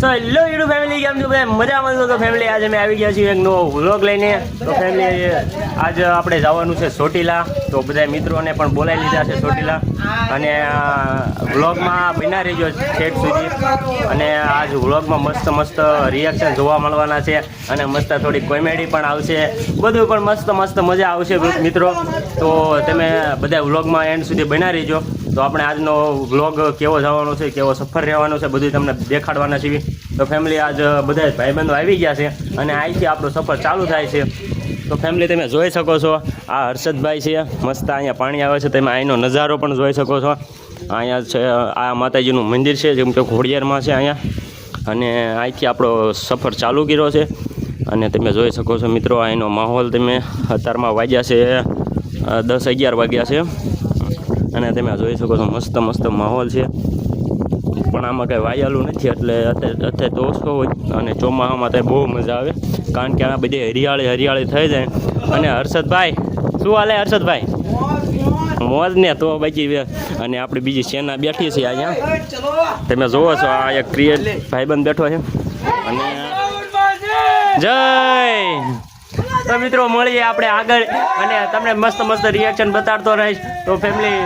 તો hello YouTube family કેમ છો બધા? મજામાં છો તો ફેમિલી આજે અમે આવી ગયા છીએ એક નવો વ્લોગ લઈને. તો ફેમિલી આજે આપણે જવાનું છે ચોટીલા. તો બધા મિત્રોને પણ બોલાવી લીધા છે ચોટીલા. અને વ્લોગમાં બિના રહેજો છેક સુધી. અને આજ વ્લોગમાં મસ્ત મસ્ત રિએક્શન જોવા મળવાના છે. અને મસ્ત થોડી કોમેડી પણ આવશે. બધું પણ મસ્ત મસ્ત મજા આવશે મિત્રો. તો તમે બધા વ્લોગમાં એન્ડ સુધી બના રહેજો. તો આપણે આજનો વ્લોગ કેવો જવાનો છે, કેવો સફર રહેવાનો છે, બધું તમને દેખાડવાના છીએ. તો ફેમિલી આજ બધા ભાઈબંધો આવી ગયા છે અને અહીંથી આપણો સફર ચાલુ થાય છે. તો ફેમિલી તમે જોઈ શકો છો, આ હર્ષદભાઈ છે, મસ્ત અહીંયા પાણી આવે છે, તમે અહીંનો નજારો પણ જોઈ શકો છો. અહીંયા છે, આ માતાજીનું મંદિર છે, જેમ કે ઘોડિયારમાં છે અહીંયા. અને અહીંથી આપણો સફર ચાલુ કર્યો છે. અને તમે જોઈ શકો છો મિત્રો અહીંનો માહોલ તમે અત્યારમાં વાગ્યા છે દસ અગિયાર વાગ્યા છે. અને તમે જોઈ શકો છો મસ્ત મસ્ત માહોલ છે. પણ આમાં કંઈ વાયેલું નથી એટલે અત્યારે અત્યારે તો ઓછો હોય અને ચોમાસામાં તો બહુ મજા આવે. કારણ કે આ બધી હરિયાળી હરિયાળી થઈ જાય. અને હર્ષદભાઈ શું હાલે હર્ષદભાઈ? મોજ ને તો બાકી અને આપણી બીજી સેના બેઠી છે અહીંયા. તમે જોવો છો આ એક ક્રિએટ ભાઈબંધ બેઠો છે. અને જય! તો મિત્રો મળીએ આપણે આગળ અને તમને મસ્ત મસ્ત રિએક્શન બતાડતો રહીશ. તો ફેમિલી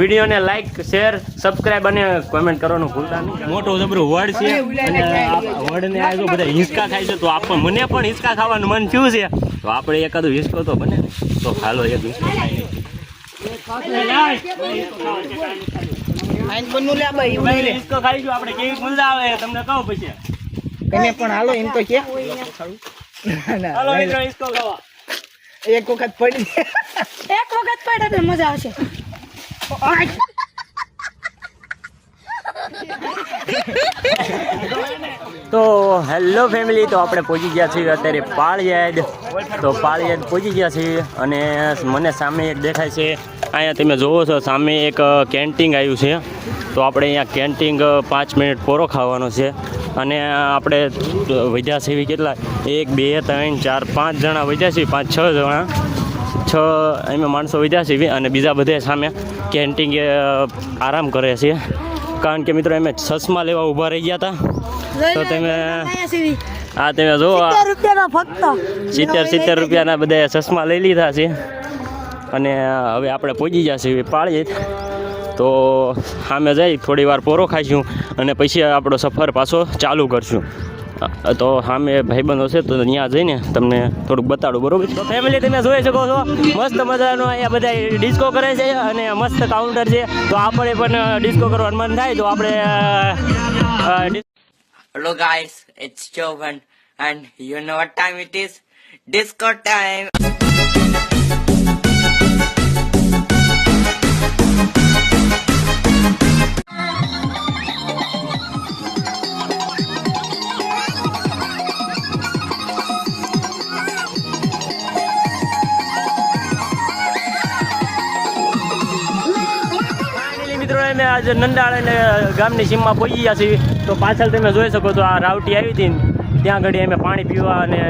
વિડીયોને લાઈક શેર સબસ્ક્રાઈબ અને કોમેન્ટ કરવાનું ભૂલતા નહીં. મોટો જબરો વડ છે અને વડને આવ્યો જો બધા હિંચકા ખાય છે તો આપણ મને પણ હિંચકા ખાવાનું મન થયું છે. તો આપણે એકાદું હિંચકો તો બને તો હાલો એક હિંચકો ખાઈ આઈન બનનું લે ભાઈ એવું લે હિંચકો ખાઈશું આપણે કેવી મજા આવે તમને કહું પછી. તમે પણ હાલો એમ તો કે. હાલો મિત્રો ઇસકો ખાવા. એક વખત પડી. એક વખત પડે તો મજા આવશે. તો હેલો ફેમિલી, તો આપણે પહોંચી ગયા છીએ અત્યારે પાળિયાદ. તો પાળિયાદ પહોંચી ગયા છીએ અને મને સામે એક દેખાય છે. અહીંયા તમે જોવો છો, સામે એક કેન્ટીન આવ્યું છે. તો આપણે અહીંયા કેન્ટીન પાંચ મિનિટ પોરો ખાવાનો છે. અને આપણે વધ્યા છીએ કેટલા? એક, બે, ત્રણ, ચાર, પાંચ જણા વધ્યા છીએ, પાંચ, છ જણા. છ એમાં માણસો વધ્યા છે અને બીજા બધા સામે કેન્ટીન આરામ કરે છે. કારણ કે મિત્રો એમ સસમાં લેવા ઊભા રહી ગયા હતા તો તમે આ તમે જો સિત્તેર સિત્તેર રૂપિયાના બધા ચશ્મા લઈ લીધા છે. અને હવે આપણે પહોંચી જશે પાળીએ. તો સામે જઈ થોડી વાર પોરો ખાઈશું અને પછી આપણો સફર પાછો ચાલુ કરશું. તો સામે ભાઈબંધો છે, તો ત્યાં જઈને તમને થોડુંક બતાડું, બરોબર? તો ફેમિલી તમે જોઈ શકો છો, મસ્ત મજાનો અહીંયા બધા ડિસ્કો કરે છે અને મસ્ત કાઉન્ટર છે. તો આપણે પણ ડિસ્કો કરવાનું મન થાય, તો આપણે hello guys it's Jovan and you know what time it is disco it અમે આજે નંદાળ અને ગામની સીમમાં પહોંચી ગયા છીએ. તો પાછળ તમે જોઈ શકો છો આ રાવટી આવી હતી ત્યાં ઘડી અમે પાણી પીવા અને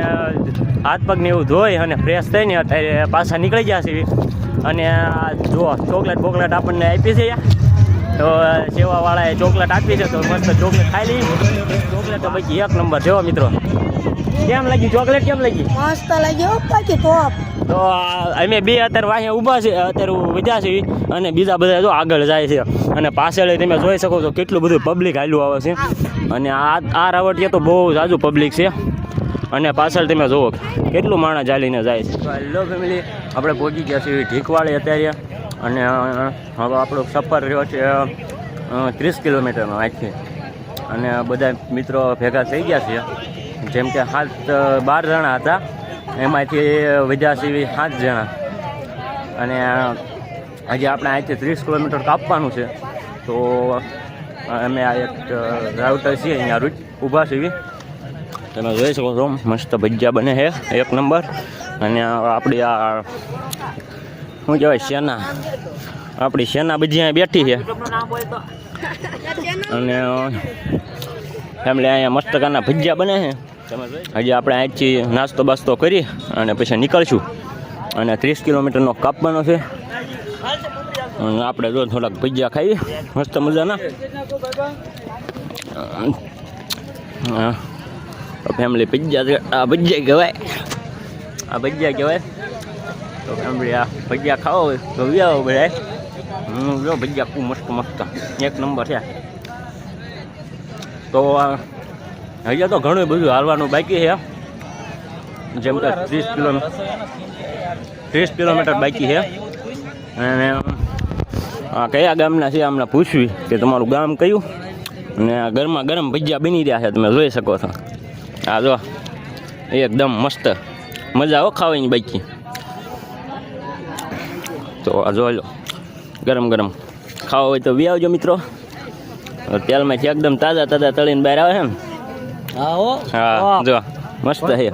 હાથ પગને એવું ધોઈ અને ફ્રેશ થઈને અત્યારે પાછા નીકળી ગયા છીએ. અને જો ચોકલેટ બોકલેટ આપણને આપી છે. તો સેવાવાળાએ ચોકલેટ આપી છે, તો મસ્ત ચોકલેટ ખાઈ લઈ ચોકલેટ તો પછી એક નંબર. જેવો મિત્રો, કેમ લાગી? ચોકલેટ કેમ લાગી? મસ્ત લાગ્યો બાકી ટોપ તો અમે બે અત્યારે વાહિયા ઊભા છે અત્યારે વધ્યા છે અને બીજા બધા જો આગળ જાય છે. અને પાછળ તમે જોઈ શકો છો કેટલું બધું પબ્લિક હાલ્યું આવે છે. અને આ આ રાવટીએ તો બહુ જાજુ પબ્લિક છે. અને પાછળ તમે જુઓ કેટલું માણસ ચાલીને જાય છે. હેલો ફેમિલી આપણે પહોંચી ગયા છીએ ઢીકવાળી અત્યારે. અને હવે આપણો સફર રહ્યો છે ત્રીસ કિલોમીટરનો આજથી. અને બધા મિત્રો ભેગા થઈ ગયા છે જેમ કે સાત બાર જણા હતા. એમાંથી છે સાત જણા. અને હજી આપણે અહીંથી ત્રીસ કિલોમીટર કાપવાનું છે. તો અમે આ એક રાઉટર છીએ અહીંયા રૂટ ઊભા છીએ. તમે જોઈ શકો છો, મસ્ત ભજીયા બને છે એક નંબર. અને આપણી આ, શું કહેવાય સેના આપણી સેના બધી અહીંયા બેઠી છે. અને ફેમિલી અહીંયા મસ્ત કાના ભજીયા બને છે. હજી આપણે અહીંથી નાસ્તો બાસ્તો કરી અને પછી નીકળશું. અને ત્રીસ કિલોમીટરનો કાપવાનો છે. અને આપણે જો થોડાક ભજીયા ખાઈએ. મસ્ત મજાના. ફેમિલી ભજીયા આ ભજીયા કહેવાય. આ ભજીયા કહેવાય. તો ફેમિલી આ ભજીયા ખાવો તો વ્યાવો બધા હું જો ભજીયા ખૂબ મસ્ત મસ્ત. એક નંબર છે. તો હજી તો ઘણું બધું હાલવાનું બાકી છે જેમ કે ત્રીસ કિલોમીટર ત્રીસ કિલોમીટર બાકી છે. અને આ કયા ગામના છે હમણાં પૂછવી કે તમારું ગામ કયું? અને આ ગરમા ગરમ ભજીયા બની રહ્યા છે તમે જોઈ શકો છો. આ જો એકદમ મસ્ત. મજા આવો ખાવાની બાકી. તો આ જોઈ લો ગરમ ગરમ ખાવા હોય તો વી આવજો મિત્રો. તેલમાંથી એકદમ તાજા તાજા તળીને બહાર આવે છે ને હા જો મસ્ત છે.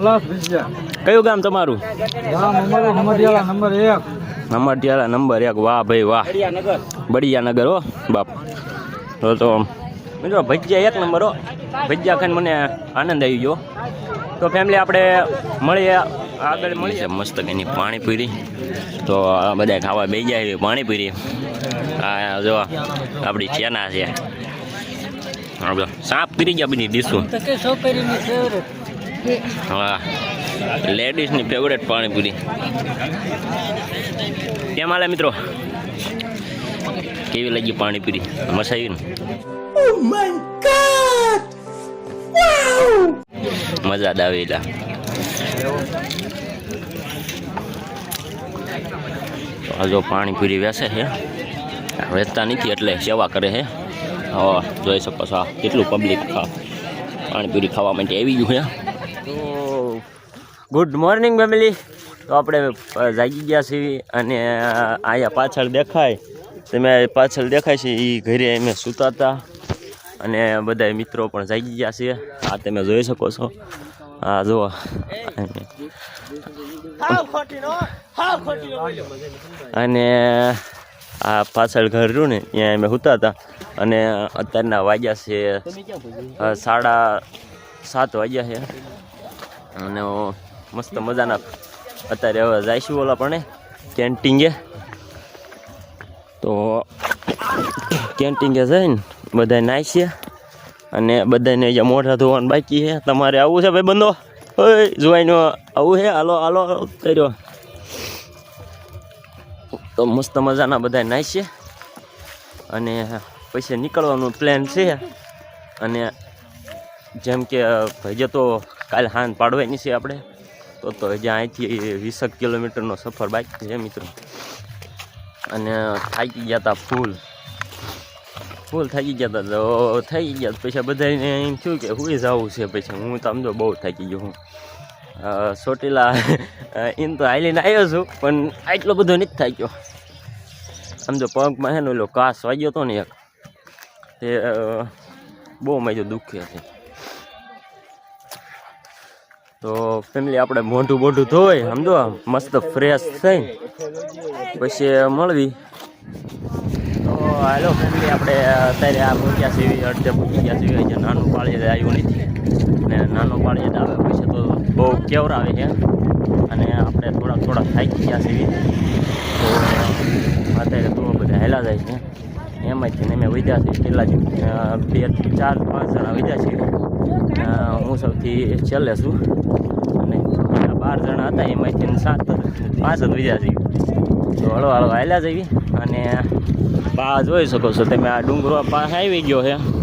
કયું ગામ તમારું? નંબર નંબર એક. વાહ ભાઈ વાહ. બળિયાનગર હો બાપ. તો તો મિત્રો ભજીયા એક નંબર હો. ભજીયા ખાઈને મને આનંદ આવી ગયો. તો ફેમિલી આપણે મળીએ આગળ મળીએ. મસ્ત એની પાણીપુરી. તો આ બધા ખાવા બે જાય એવી પાણીપુરી. આ જો આપણી ચેના છે. હા જો સાપ પીરી ગયા બધી ડીશું હા લેડીઝની ફેવરેટ પાણીપુરી કેમ હાલે મિત્રો કેવી લાગી પાણીપુરી મસાઈ આવી ને મજા જ આવેલા તો આ જો પાણીપુરી વેસે છે વેચતા નથી એટલે સેવા કરે છે હા જોઈ શકો છો. આ કેટલું પબ્લિક પાણીપુરી ખાવા માટે આવી ગયું છે. તો ગુડ મોર્નિંગ ફેમિલી તો આપણે જાગી ગયા છીએ અને અહીંયા પાછળ દેખાય. તમે પાછળ દેખાય છે એ ઘરે અમે સૂતા હતા અને બધા મિત્રો પણ જાગી ગયા છે. આ તમે જોઈ શકો છો. હા જુઓ. અને આ પાછળ ઘર રહ્યું ને, ત્યાં અમે સૂતા હતા. અને અત્યારના વાગ્યા છે સાડા સાત વાગ્યા છે. અને મસ્ત મજાના. અત્યારે હવે જઈશું ઓલા પણ કેન્ટીંગે. તો કેન્ટીંગે જઈને બધા નાહીએ અને બધાને અહીંયા મોઢા ધોવાનું બાકી છે. તમારે આવું છે ભાઈ બંધો ઓય જોવાઈનો આવું છે? હાલો હાલો, કર્યો. તો મસ્ત મજાના બધા નાહીશે અને પછી નીકળવાનું પ્લાન છે. અને જેમ કે હજે તો કાલે હાન પાડવાની છે આપણે. તો તો હજી અહીંથી વીસક કિલોમીટરનો સફર બાકી છે મિત્રો. અને થાકી ગયા હતા ફૂલ. ફૂલ થાકી ગયા હતા તો થાકી ગયા પછી બધાને એમ થયું કે હુઈ જવું છે. પછી હું તો બહુ થાકી ગયો હું. ચોટીલા એમ તો હાલીને આવ્યો છું, પણ આટલો બધો નથી થાક્યો તો પગમાં છે ને ઓલો કાસ વાગ્યો હતો ને એક. એ બહુ મજો દુખી હતી તો ફેમિલી આપણે મોઢું મોઢું ધોય સમજો મસ્ત ફ્રેશ થઈ પછી મળવી. તો હાલો ફેમિલી આપણે અત્યારે આ મૂક્યા સીવી અડધે મૂકી ગયા સીવી નાનું પાળી આવ્યું નથી. ને નાનું પાળીએ આવે. છે તો બહુ કેવરાવે છે. અને આપણે થોડાક થોડાક થાકી ગયા છીએ. તો અત્યારે તો બધા હેલા જાય છે. એમાંથી અમે વધ્યા છીએ. કેટલા બે ચાર, પાંચ જણા વધ્યા છીએ. હું સૌથી છેલ્લે છું. અને બાર જણા હતા. એમાંથી સાત, પાંચ જ વધ્યા છીએ. તો હળો હળો હાલ્યા જઈએ. અને બા જોઈ શકો છો, તમે આ ડુંગરો પાસે આવી ગયો છે.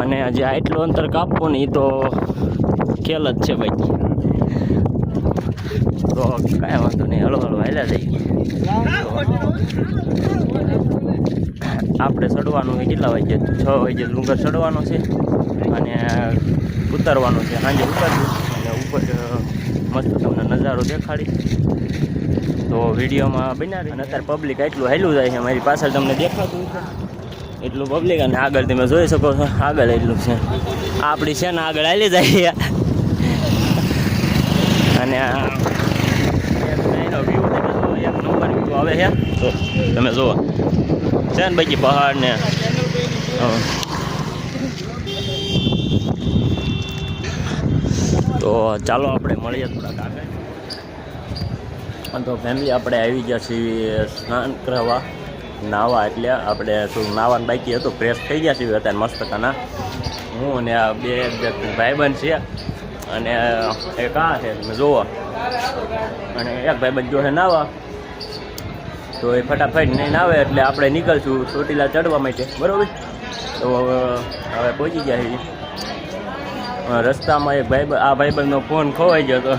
અને આજે આટલું અંતર કાપવું ને એ તો ખેલ જ છે ભાઈ. તો કાંઈ વાંધો નહીં, હળો હળો હેલા જઈએ. આપણે ચડવાનું હોય કેટલા વાગે છ વાગે ડુંગર ચડવાનો છે અને ઉતરવાનું છે. સાંજે ઉતરવું અને ઉપર મસ્ત તમને નજારો દેખાડી. તો વિડીયોમાં બન્યા અને અત્યારે પબ્લિક એટલું હેલું જાય છે, મારી પાછળ તમને દેખાતું છે એટલું પબ્લિક અને આગળ તમે જોઈ શકો છો, આગળ એટલું છે. આપણી છે ને આગળ આવી જાય. અને એક નંબર વ્યૂ આવે છે. તો તમે જુઓ. છે ને બાકી પહાડ ને. તો ચાલો આપણે મળીએ થોડાક આગળ. તો ફેમિલી આપણે આવી ગયા છીએ સ્નાન કરવા. નાવા એટલે આપણે થોડું નાવાનું બાકી હતું ફ્રેશ થઈ ગયા છીએ અત્યારે મસ્ત કાના હું અને આ બે ભાઈબંધ છે અને એક આ છે? તમે જુઓ અને એક ભાઈબંધ જો છે નાવા. તો એ ફટાફટ નહીં આવે એટલે આપણે નીકળશું ચોટીલા ચડવા માટે. બરાબર? તો હવે પહોંચી ગયા છીએ. રસ્તામાં એક ભાઈ આ ભાઈબંધનો ફોન ખોવાઈ ગયો હતો.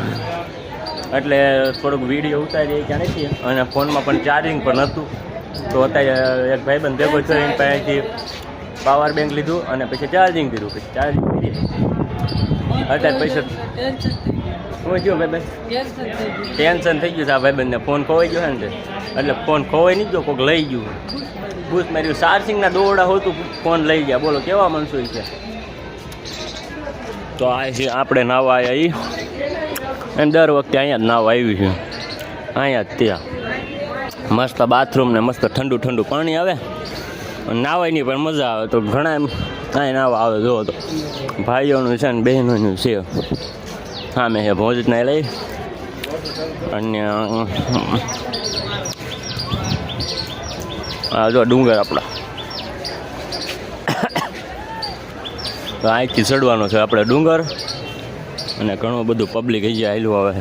એટલે થોડુંક વીડિયો ઉતારીએ ક્યાં નથી. અને ફોનમાં પણ ચાર્જિંગ પણ નહોતું તો અત્યારે એક ભાઈબંધ ભેગો થયો એની પાસેથી પાવર બેંક લીધું અને પછી ચાર્જિંગ કર્યું. પછી ચાર્જિંગ કરી અત્યારે પૈસા શું થયું ભાઈ ટેન્શન થઈ ગયું છે. આ ભાઈબંધને ફોન ખોવાઈ ગયો ને એટલે ફોન ખોવાઈ નહીં ગયો કોઈક લઈ ગયું. બૂસ માર્યું. ચાર્જિંગના દોરડા હોતું ફોન લઈ ગયા. બોલો, કેવા મનસુ છે? તો આ છે આપણે નાવા આવ્યા એ અને દર વખતે અહીંયા જ નાવા આવ્યું છે. અહીંયા જ ત્યાં. મસ્ત બાથરૂમ ને મસ્ત ઠંડુ ઠંડુ પાણી આવે. નાવાની પણ મજા આવે. તો ઘણા એમ કાંઈ નાવા આવે જો તો. ભાઈઓનું છે ને બહેનોનું છે. હા, મેં હે ભોજના લઈ. અને આ જો ડુંગર આપણા. તો અહીંથી ચડવાનો છે આપણે ડુંગર. અને ઘણું બધું પબ્લિક અહીંયા આવેલું આવે.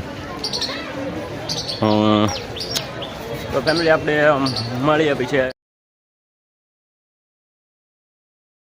તો ફેમિલી આપણે અમ, મળીએ પછી.